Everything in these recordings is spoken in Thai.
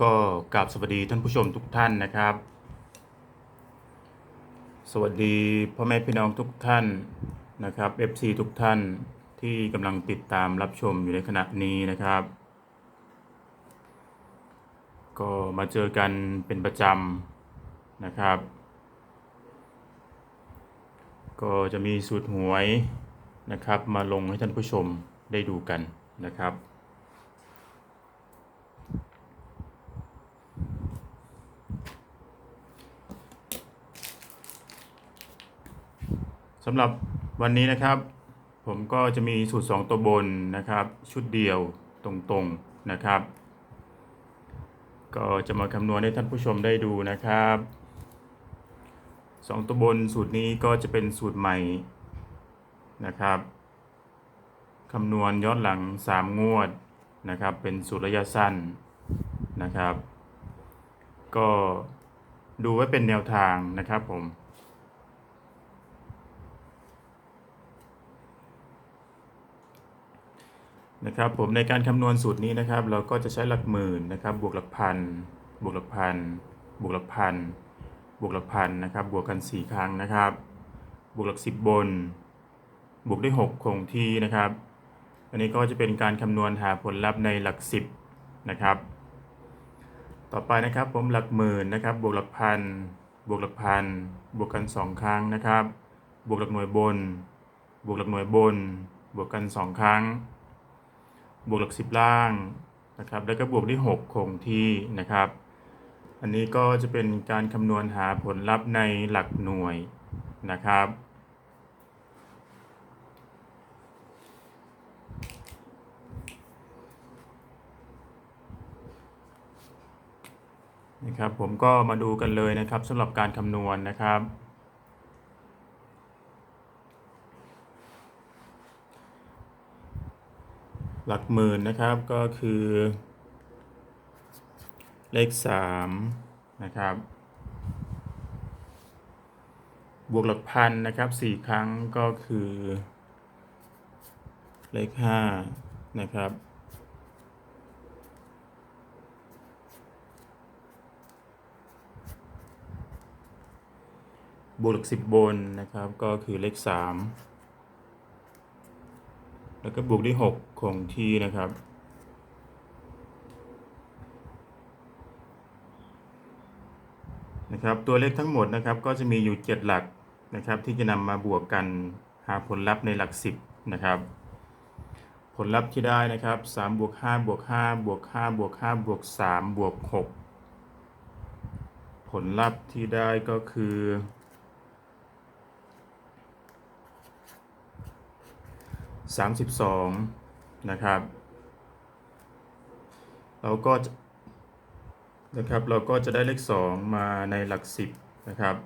ก็กราบสวัสดีท่านผู้ชมทุกท่านนะครับ สวัสดีพ่อแม่พี่น้องทุกท่านนะครับ FC ทุกท่านที่กำลังติดตามรับชมอยู่ในขณะนี้นะครับ ก็มาเจอกันเป็นประจำนะครับ ก็จะมีสูตรหวยนะครับ มาลงให้ท่านผู้ชมได้ดูกันนะครับ สำหรับวันนี้นะครับ ผมก็จะมีสูตร 2 ตัวบนนะครับ ชุดเดียวตรงๆนะครับ ก็จะมาคำนวณให้ท่านผู้ชมได้ดูนะครับ 2 ตัวบนสูตรนี้ก็จะเป็นสูตรใหม่นะครับคำนวณย้อนหลัง 3 งวดนะครับ เป็นสูตรระยะสั้นนะครับ ก็ดูไว้เป็นแนวทางนะครับผม นะครับผมในการคำนวณสูตรนี้นะครับ เราก็จะใช้หลักหมื่นนะครับ บวกหลักพัน บวกหลักพัน บวกหลักพัน บวกหลักพันนะครับ บวกกัน 4 ครั้งนะครับ บวกหลักสิบบน บวกด้วย 6 คงที่นะครับ อันนี้ก็จะเป็นการคำนวณหาผลลัพธ์ในหลักสิบนะครับ ต่อไปนะครับผมหลักหมื่นนะครับ บวกหลักพัน บวกหลักพัน บวกกัน 2 ครั้งนะครับ บวกหลักหน่วยบน บวกหลักหน่วยบน บวกกัน 2 ครั้ง บวกหลักสิบล่างนะครับ แล้วก็บวกด้วย6คงที่นะครับ อันนี้ก็จะเป็นการคำนวณหาผลลัพธ์ในหลักหน่วยนะครับ นะครับ ผมก็มาดูกันเลยนะครับสำหรับการคำนวณนะครับ หลักหมื่นนะครับก็คือ เลข3นะครับ บวกหลักพันนะครับ4ครั้งก็คือ เลข5นะครับบวกหลักสิบบนนะครับก็คือเลข3 แล้วก็บวกด้วย6คงที่นะครับ นะครับ ตัวเลขทั้งหมดนะครับก็จะมีอยู่ 7 หลักนะครับ ที่จะนำมาบวกกันหาผลลัพธ์ในหลัก 10 นะครับ ผลลัพธ์ที่ได้นะครับ3บวก5บวก5บวก5บวก5บวก3บวก6ผลลัพธ์ที่ได้ก็คือ 32 นะครับ เราก็นะครับเราก็จะได้เลข 2 มาในหลัก 10 นะครับ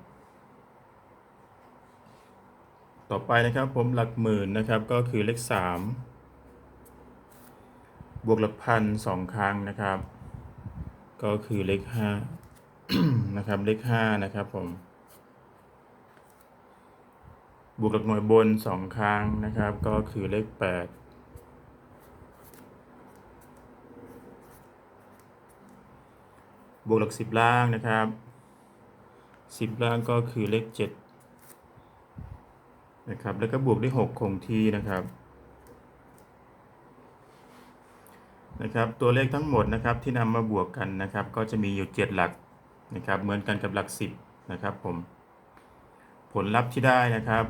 ต่อไปนะครับผมหลักหมื่นนะครับก็คือเลข 3 บวกหลักพันสองครั้งนะครับ ก็คือเลข 5 นะครับเลข 5 นะครับผม บวกหลักหน่วยบน 2 ครั้งนะครับ ก็คือเลข 8บวกหลัก10ล่างนะครับ10ล่างก็คือเลข7นะครับ แล้วก็บวกด้วย6คงที่นะครับนะครับ ตัวเลขทั้งหมดนะครับที่นำมาบวกกันนะครับ ก็จะมีอยู่7หลักนะครับ เหมือนกันกับหลัก10นะครับผม ผลลัพธ์ที่ได้นะครับ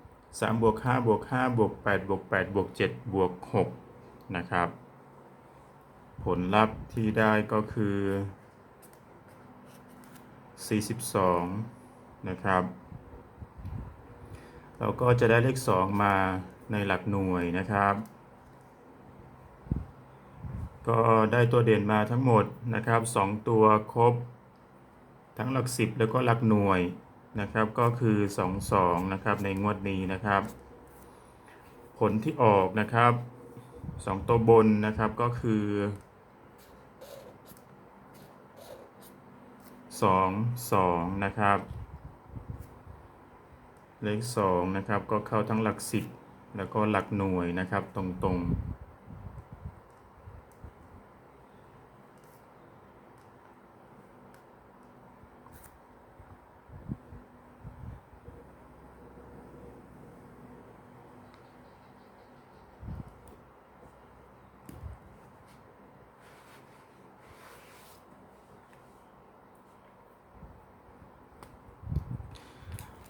3บวก5บวก5บวก8บวก8บวก7บวก6นะครับ ผลลัพธ์ที่ได้ก็คือ 42 นะครับ เราก็จะได้เลข 2 มาในหลักหน่วยนะครับ ก็ได้ตัวเด่นมาทั้งหมดนะครับ 2 ตัวครบ ทั้งหลัก 10 แล้วก็หลักหน่วย นะครับก็คือ 2 2 นะครับในงวดนี้นะครับ ผลที่ออกนะครับ 2 ตัวบนนะครับก็คือ 2 2 นะครับ เลข 2 นะครับก็เข้าทั้งหลัก 10 แล้วก็หลักหน่วยนะครับตรงๆ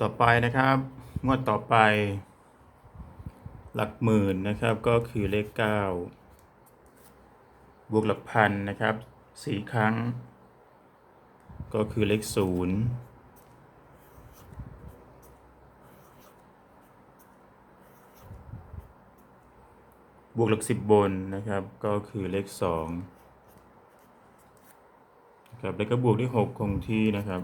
ต่อไปนะครับงวดต่อไป หลักหมื่นนะครับก็คือเลข9บวกหลักพันนะครับสี่ครั้ง ก็คือเลข0บวกหลักสิบบนนะครับก็คือเลข2นะครับแล้วก็บวกที่6คงที่นะครับ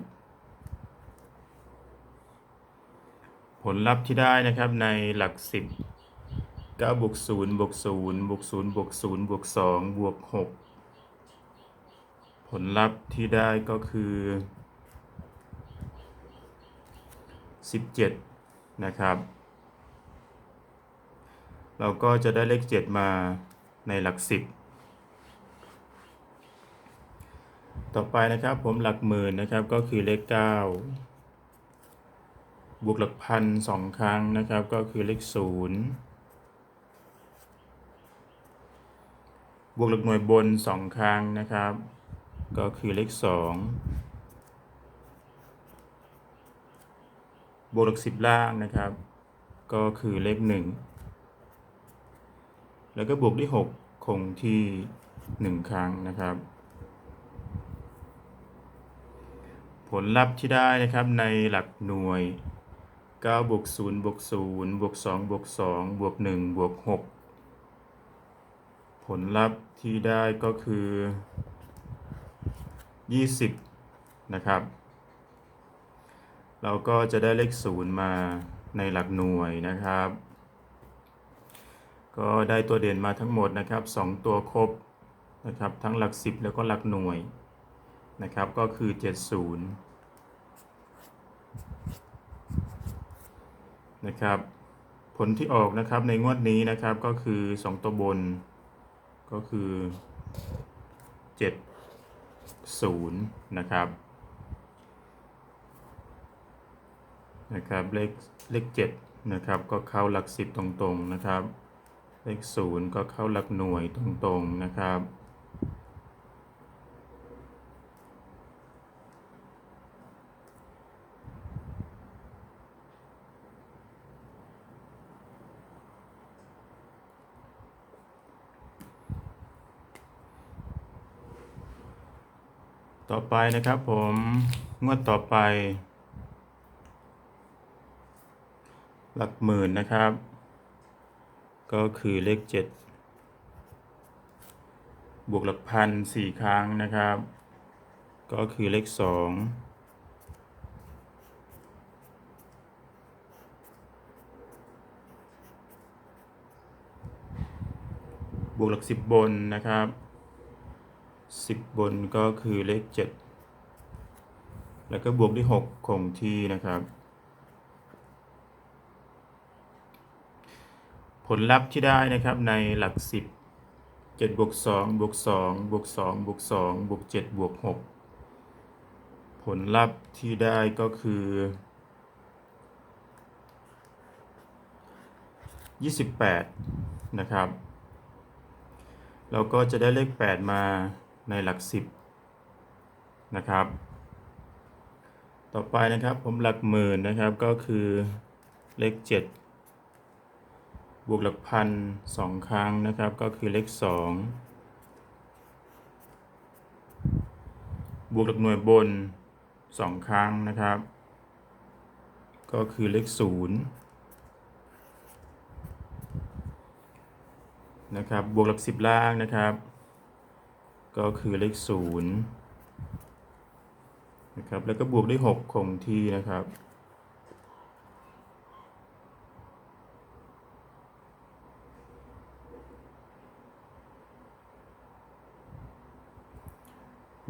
ผลลัพธ์ที่ได้นะครับในหลัก 10 9บวก0บวก0บวก0บวก0บวก2บวก6ผลลัพธ์ที่ได้ก็คือ 17 นะครับ เราก็จะได้เลข 7 มาในหลัก 10 ต่อไปนะครับผมหลักหมื่นนะครับก็คือเลข 9 บวกหลักพันสองครั้งนะครับ ก็คือเลข0บวกหลักหน่วยบนสองครั้งนะครับ ก็คือเลข2บวกหลักสิบล่างนะครับ ก็คือเลข1แล้วก็บวกที่6คงที่1ครั้งนะครับผลลัพธ์ที่ได้นะครับในหลักหน่วย 9บวก0บวก0บวก2บวก2บวก1บวก6ผลลัพธ์ที่ได้ก็คือ 20 นะครับ เราก็จะได้เลข 0 มาในหลักหน่วยนะครับ ก็ได้ตัวเด่นมาทั้งหมดนะครับ 2 ตัวครบนะครับ ทั้งหลัก 10 แล้วก็หลักหน่วยนะครับ ก็คือ 70 นะครับ ผลที่ออกนะครับในงวดนี้นะครับก็คือ 2 ตัวบน ก็คือ 70 นะครับนะครับเลขเลข7นะครับก็เข้าหลัก10ตรงๆนะครับ เลข0ก็เข้าหลักหน่วยตรงๆนะครับ ต่อไปนะครับผมงวดต่อไป หลักหมื่นนะครับ ก็คือเลข7บวกหลักพันสี่ครั้งนะครับ ก็คือเลข2บวกหลักสิบบนนะครับ สิบบนก็คือเลขเจ็ดแล้วก็บวกด้วยหกคงที่นะครับ ผลลัพธ์ที่ได้นะครับในหลักสิบเจ็ดบวกสองบวกสองบวกสองบวกสองบวกเจ็ดบวกหกผลลัพธ์ที่ได้ก็คือยี่สิบแปดนะครับ เราก็จะได้เลข 8 มา ในหลัก10นะครับ ต่อไปนะครับผมหลักหมื่นนะครับก็คือเลข7บวกหลักพันสองครั้งนะครับ ก็คือเลข2บวกหลักหน่วยบน2ครั้งนะครับ ก็คือเลข0นะครับ บวกหลักสิบล่างนะครับ ก็คือเลขศูนย์นะครับ แล้วก็บวกด้วยหกคงที่นะครับ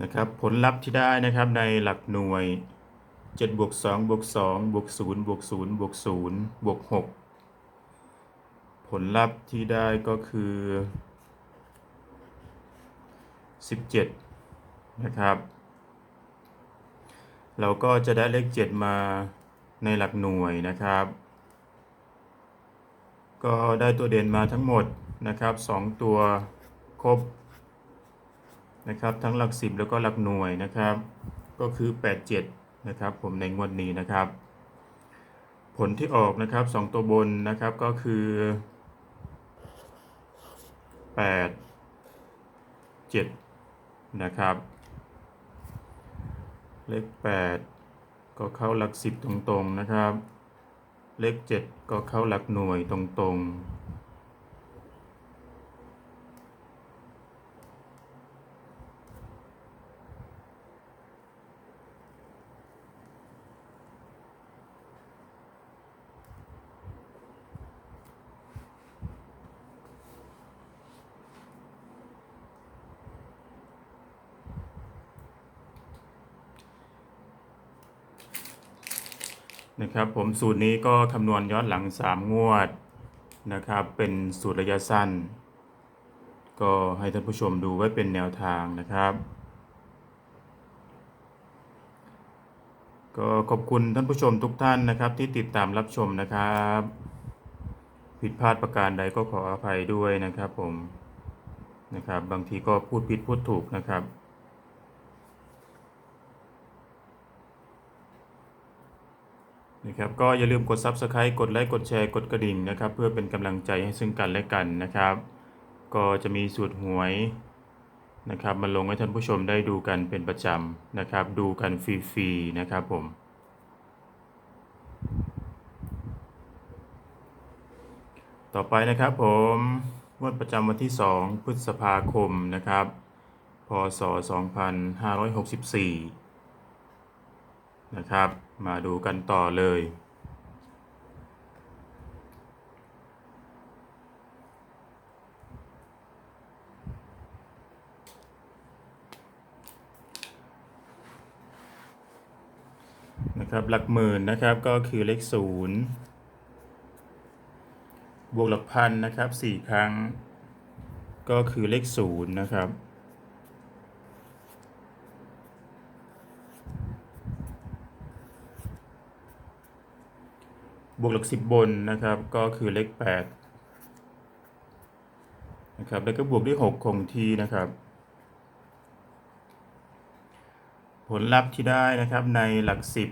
นะครับ ผลลัพธ์ที่ได้นะครับในหลักหน่วย7บวก2บวก2บวก0บวก0บวก0บวก6ผลลัพธ์ที่ได้ก็คือ 17 นะครับ เราก็จะได้เลข 7 มาในหลักหน่วยนะครับ ก็ได้ตัวเด่นมาทั้งหมดนะครับ 2 ตัวครบนะครับทั้งหลัก 10 แล้วก็หลักหน่วยนะครับ ก็คือ 87 นะครับผมในงวดนี้นะครับ ผลที่ออกนะครับสองตัวบนนะครับก็คือแปดเจ็ด นะครับ เลขแปดก็เข้าหลักสิบตรงๆนะครับ เลขเจ็ดก็เข้าหลักหน่วยตรงๆ นะครับผมสูตรนี้ก็คำนวณย้อนหลัง 3 งวดนะครับเป็นสูตรระยะสั้น ก็ให้ท่านผู้ชมดูไว้เป็นแนวทางนะครับ ก็ขอบคุณท่านผู้ชมทุกท่านนะครับที่ติดตามรับชมนะครับ ผิดพลาดประการใดก็ขออภัยด้วยนะครับผมนะครับบางทีก็พูดผิดพูดถูกนะครับ นะครับก็อย่าลืมกด Subscribe กดไลค์กดแชร์กดกระดิ่งนะครับ เพื่อเป็นกำลังใจให้ซึ่งกันและกันนะครับ ก็จะมีสูตรหวยนะครับมาลงให้ท่านผู้ชมได้ดูกันเป็นประจำนะครับ ดูกันฟรีๆนะครับผมต่อไปนะครับผมงวดประจำวันที่ 2 พฤษภาคมนะครับ พศ 2564 นะครับ มาดูกันต่อเลย นะครับหลักหมื่นนะครับก็คือเลขศูนย์บวกหลักพันนะครับสี่ครั้ง ก็คือเลขศูนย์นะครับ บวกหลักสิบบนนะครับ ก็คือเลขแปดนะครับ แล้วก็บวกด้วยหกคงที่นะครับ ผลลัพธ์ที่ได้นะครับในหลักสิบ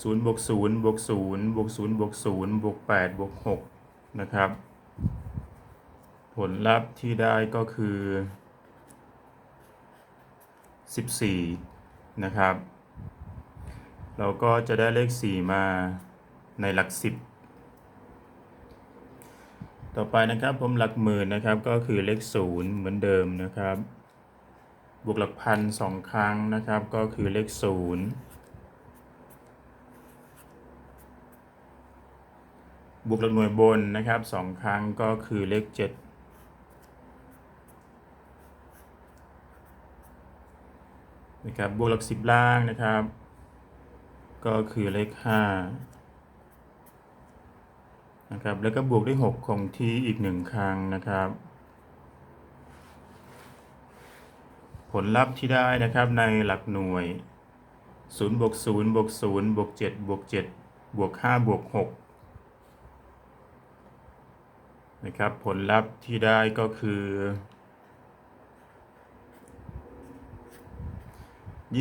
ศูนย์บวกศูนย์บวกศูนย์บวกศูนย์บวกศูนย์บวกแปดบวกหกนะครับ ผลลัพธ์ที่ได้ก็คือสิบสี่นะครับ เราก็จะได้เลขสี่มา ในหลักสิบต่อไปนะครับผมหลักหมื่นนะครับก็คือเลขศูนย์เหมือนเดิมนะครับ บวกหลักพันสองครั้งนะครับก็คือเลขศูนย์บวกหลักหน่วยบนนะครับสองครั้งก็คือเลขเจ็ดนะครับบวกหลักสิบล่างนะครับ ก็คือเลขห้า นะครับ แล้วก็บวกด้วยหกคงที่อีกหนึ่งครั้งนะครับ ผลลัพธ์ที่ได้นะครับในหลักหน่วย0บวก0บวก0บวก7บวก7บวก5บวก6นะครับ ผลลัพธ์ที่ได้ก็คือ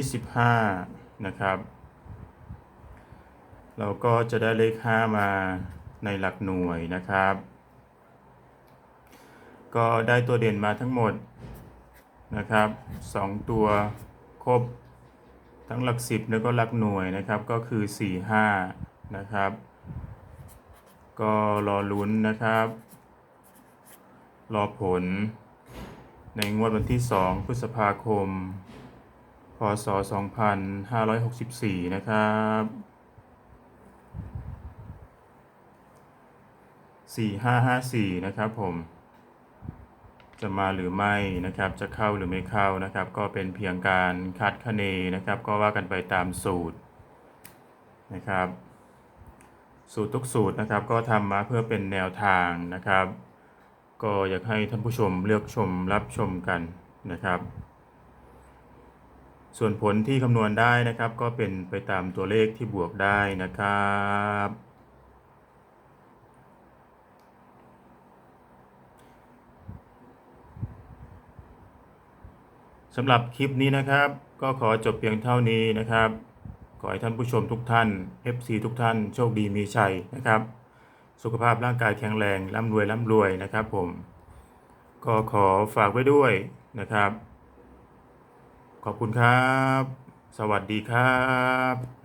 25 นะครับ เราก็จะได้เลข 5 มา ในหลักหน่วยนะครับ ก็ได้ตัวเด่นมาทั้งหมดนะครับสองตัวครบทั้งหลักสิบแล้วก็หลักหน่วยนะครับก็คือ 4 5 นะครับ ก็รอลุ้นนะครับ รอผล ในงวดวันที่ 2 พฤษภาคม พศ 2564 นะครับ 4554 นะครับผม จะมาหรือไม่นะครับ จะเข้าหรือไม่เข้านะครับ ก็เป็นเพียงการคาดคะเนนะครับ ก็ว่ากันไปตามสูตรนะครับ สูตรทุกสูตรนะครับ ก็ทำมาเพื่อเป็นแนวทางนะครับ ก็อยากให้ท่านผู้ชมเลือกชมรับชมกันนะครับส่วนผลที่คำนวณได้นะครับ ก็เป็นไปตามตัวเลขที่บวกได้นะครับ สำหรับคลิปนี้นะครับ ก็ขอจบเพียงเท่านี้นะครับ ขอให้ท่านผู้ชมทุกท่าน FC ทุกท่าน โชคดีมีชัยนะครับ สุขภาพร่างกายแข็งแรงร่ำรวยร่ำรวยนะครับ ผม ก็ขอฝากไว้ด้วยนะครับ ขอบคุณครับ สวัสดีครับ